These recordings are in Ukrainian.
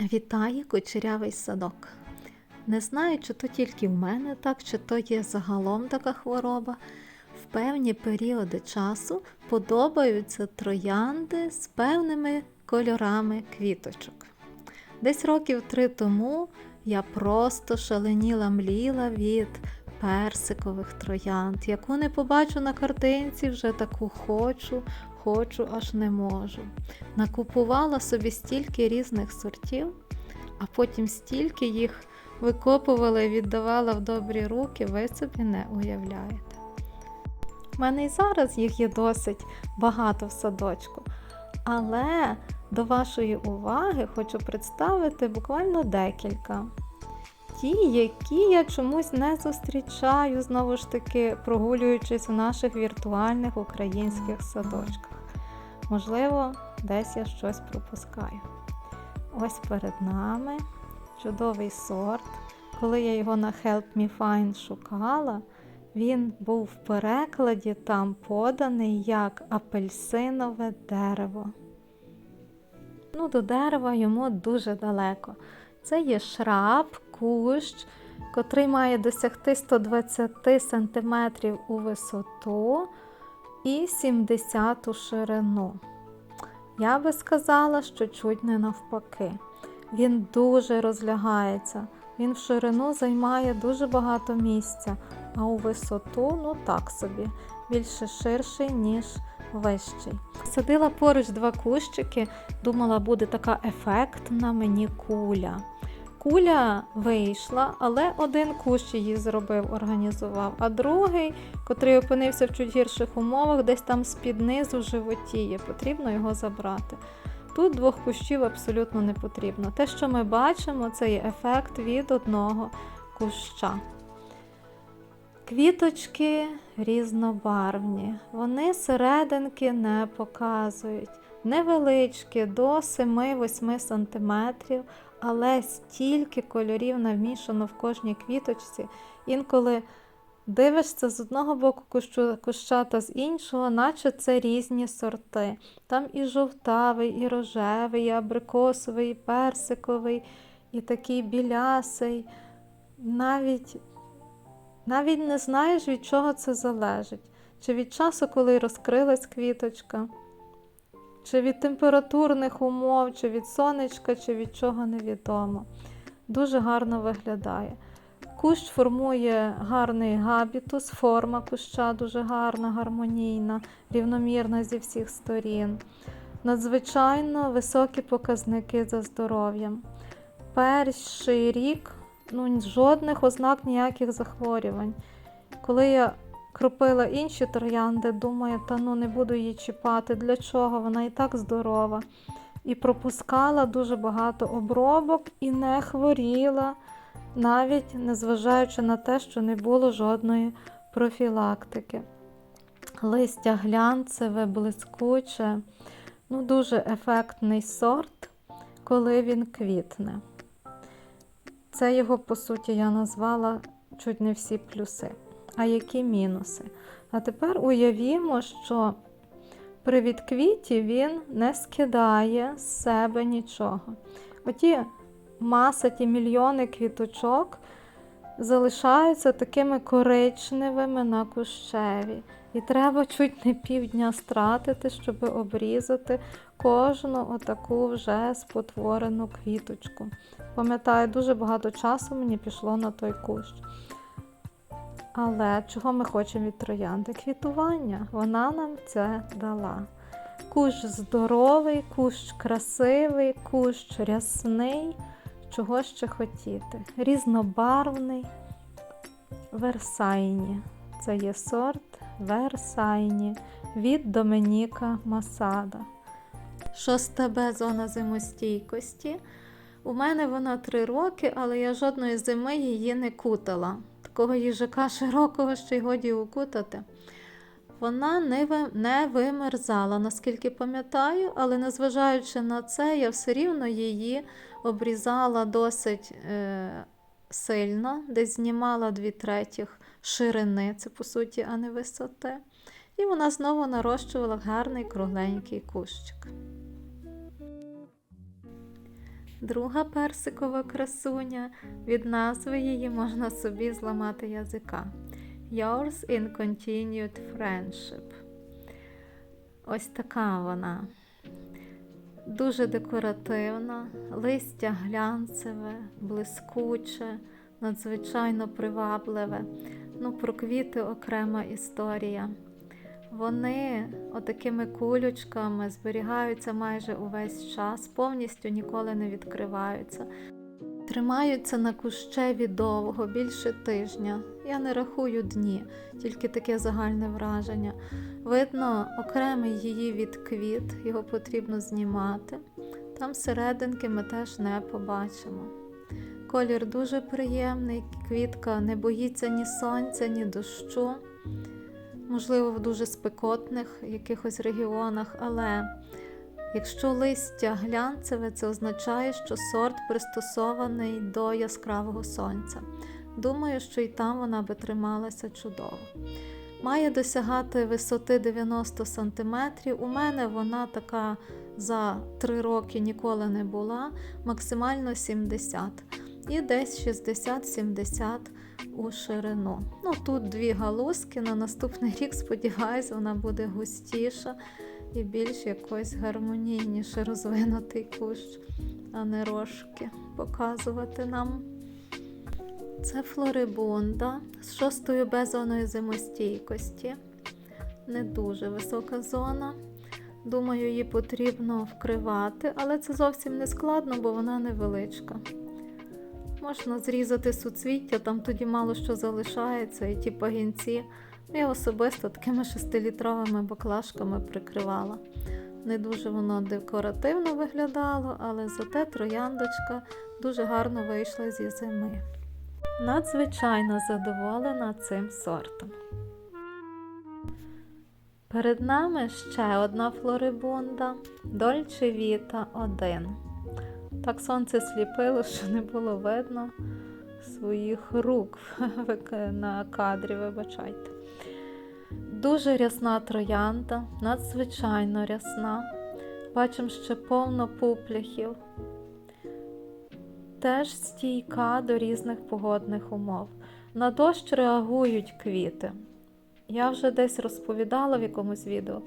Вітає кучерявий садок. Не знаю, чи то тільки в мене так, чи то є загалом така хвороба. В певні періоди часу подобаються троянди з певними кольорами квіточок. Десь років три тому я просто шаленіла мліла від персикових троянд, яку не побачу на картинці, вже таку хочу, хочу, аж не можу. Накупувала собі стільки різних сортів, а потім стільки їх викопувала і віддавала в добрі руки, ви собі не уявляєте. У мене і зараз їх є досить багато в садочку. Але до вашої уваги хочу представити буквально декілька. Ті, які я чомусь не зустрічаю, знову ж таки, прогулюючись у наших віртуальних українських садочках. Можливо, десь я щось пропускаю. Ось перед нами чудовий сорт. Коли я його на Help Me Find шукала, він був в перекладі там поданий як апельсинове дерево. Ну, до дерева йому дуже далеко. Це є шраб, кущ, котрий має досягти 120 см у висоту і 70 у ширину. Я би сказала, що чуть не навпаки. Він дуже розлягається. Він в ширину займає дуже багато місця, а у висоту, ну так собі, більше ширший, ніж вищий. Садила поруч два кущики, думала, буде така ефектна мені куля. Куля вийшла, але один кущ її зробив, організував, а другий, котрий опинився в чуть гірших умовах, десь там з-під низу животіє, потрібно його забрати. Тут двох кущів абсолютно не потрібно. Те, що ми бачимо, це є ефект від одного куща. Квіточки різнобарвні, вони серединки не показують. Невеличкі до 7-8 см, але стільки кольорів навмішано в кожній квіточці. Інколи дивишся з одного боку кущу, куща та з іншого, наче це різні сорти. Там і жовтавий, і рожевий, і абрикосовий, і персиковий, і такий білясий. Навіть навіть не знаєш, від чого це залежить. Чи від часу, коли розкрилась квіточка, чи від температурних умов, чи від сонечка, чи від чого невідомо. Дуже гарно виглядає. Кущ формує гарний габітус, форма куща дуже гарна, гармонійна, рівномірна зі всіх сторін. Надзвичайно високі показники за здоров'ям. Перший рік ну, жодних ознак ніяких захворювань. Коли я кропила інші троянди, думаю, та ну не буду її чіпати. Для чого? Вона і так здорова. І пропускала дуже багато обробок і не хворіла, навіть незважаючи на те, що не було жодної профілактики. Листя глянцеве, блискуче, ну дуже ефектний сорт, коли він квітне. Це його, по суті, я назвала чуть не всі плюси. А які мінуси? А тепер уявімо, що при відквіті він не скидає з себе нічого. Оті маса, ті мільйони квіточок залишаються такими коричневими на кущеві. І треба чуть не півдня стратити, щоб обрізати кожну отаку вже спотворену квіточку. Пам'ятаю, дуже багато часу мені пішло на той кущ. Але чого ми хочемо від троянди? Квітування. Вона нам це дала. Кущ здоровий, кущ красивий, кущ рясний. Чого ще хотіти? Різнобарвний, версайні. Це є сорт Версайні від Доменіка Масада. Шоста Б зона зимостійкості. У мене вона три роки, але я жодної зими її не кутала. Такого їжака широкого, що й годі укутати. Вона не, вимерзала, наскільки пам'ятаю, але незважаючи на це, я все рівно її обрізала досить е... сильно, десь знімала дві третіх ширини, це по суті, а не висоти. І вона знову нарощувала гарний кругленький кущик. Друга персикова красуня. Від назви її можна собі зламати язика. Yours in continued friendship. Ось така вона. Дуже декоративна, листя глянцеве, блискуче, надзвичайно привабливе. Ну, про квіти окрема історія. Вони отакими кулючками зберігаються майже увесь час, повністю ніколи не відкриваються. Тримаються на кущеві довго, більше тижня. Я не рахую дні, тільки таке загальне враження. Видно окремий її відквіт, його потрібно знімати. Там серединки ми теж не побачимо. Колір дуже приємний, квітка не боїться ні сонця, ні дощу. Можливо, в дуже спекотних якихось регіонах, але якщо листя глянцеве, це означає, що сорт пристосований до яскравого сонця. Думаю, що і там вона би трималася чудово. Має досягати висоти 90 см. У мене вона така за 3 роки ніколи не була, максимально 70 і десь 60-70 у ширину. Ну, тут дві галузки, на наступний рік, сподіваюся, вона буде густіша і більш якось гармонійніше розвинутий кущ, а не рожки показувати нам. Це флорибунда з шостою безоною зимостійкості. Не дуже висока зона. Думаю, її потрібно вкривати, але це зовсім не складно, бо вона невеличка. Можна зрізати суцвіття, там тоді мало що залишається, і ті пагінці. Я особисто такими шестилітровими баклажками прикривала. Не дуже воно декоративно виглядало, але зате трояндочка дуже гарно вийшла зі зими. Надзвичайно задоволена цим сортом. Перед нами ще одна флорибунда Дольче Віта 1. Так сонце сліпило, що не було видно своїх рук на кадрі, вибачайте. Дуже рясна троянда, надзвичайно рясна. Бачимо ще повно пупляхів. Теж стійка до різних погодних умов. На дощ реагують квіти. Я вже десь розповідала в якомусь відео.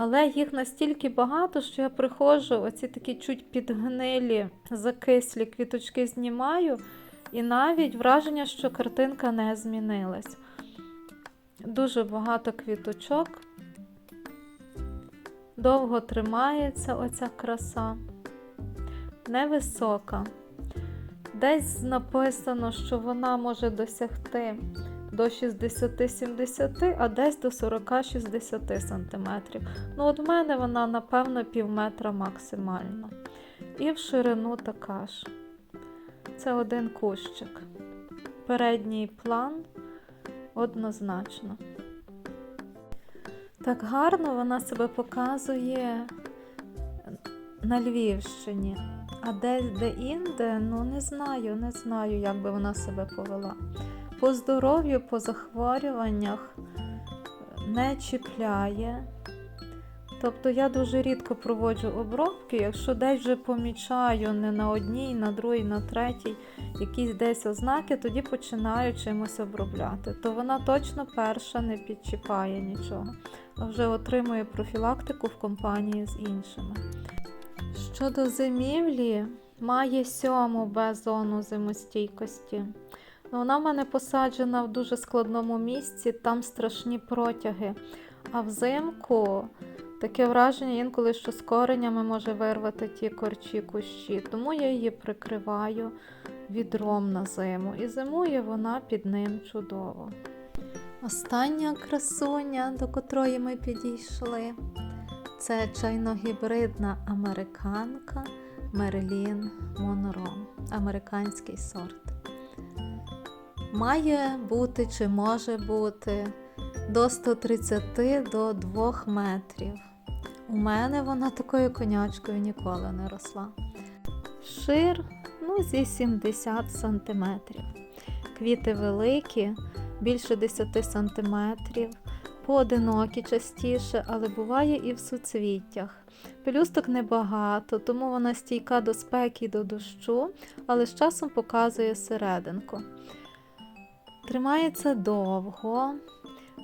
Але їх настільки багато, що я приходжу, оці такі чуть підгнилі, закислі квіточки знімаю, і навіть враження, що картинка не змінилась. Дуже багато квіточок, довго тримається оця краса, невисока. Десь написано, що вона може досягти до 60-70, а десь до 40-60 см. Ну, от в мене вона, напевно, пів метра максимально. І в ширину така ж. Це один кущик. Передній план однозначно. Так гарно вона себе показує на Львівщині. А десь де-інде, ну не знаю, не знаю, як би вона себе повела. По здоров'ю, по захворюваннях не чіпляє. Тобто я дуже рідко проводжу обробки, якщо десь вже помічаю не на одній, на другій, на третій якісь десь ознаки, тоді починаю чимось обробляти. То вона точно перша не підчіпає нічого, а вже отримує профілактику в компанії з іншими. Щодо зимівлі, має сьому Б-зону зимостійкості. Ну, Вона в мене посаджена в дуже складному місці, там страшні протяги. А взимку таке враження інколи, що з коренями може вирвати ті корчі кущі. Тому я її прикриваю відром на зиму. І зимує вона під ним чудово. Остання красуня, до котрої ми підійшли, це чайногібридна американка Мерлін Монро, американський сорт. Має бути чи може бути до 130 до 2 метрів. У мене вона такою конячкою ніколи не росла. Шир ну, зі 70 см. Квіти великі, більше 10 см, поодинокі частіше, але буває і в суцвіттях. Пелюсток небагато, тому вона стійка до спеки і до дощу, але з часом показує серединку. Тримається довго,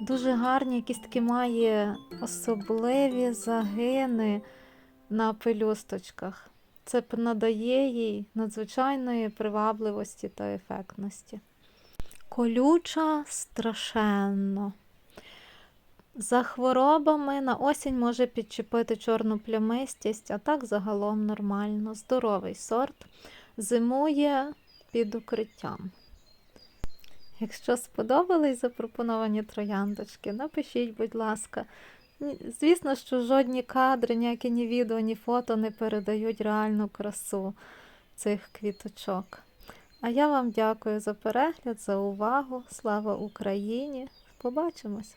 дуже гарні, якісь такі має особливі загини на пелюсточках. Це надає їй надзвичайної привабливості та ефектності. Колюча страшенно. За хворобами на осінь може підчепити чорну плямистість, а так загалом нормально. Здоровий сорт. Зимує під укриттям. Якщо сподобались запропоновані трояндочки, напишіть, будь ласка. Звісно, що жодні кадри, ніякі ні відео, ні фото не передають реальну красу цих квіточок. А я вам дякую за перегляд, за увагу. Слава Україні! Побачимось!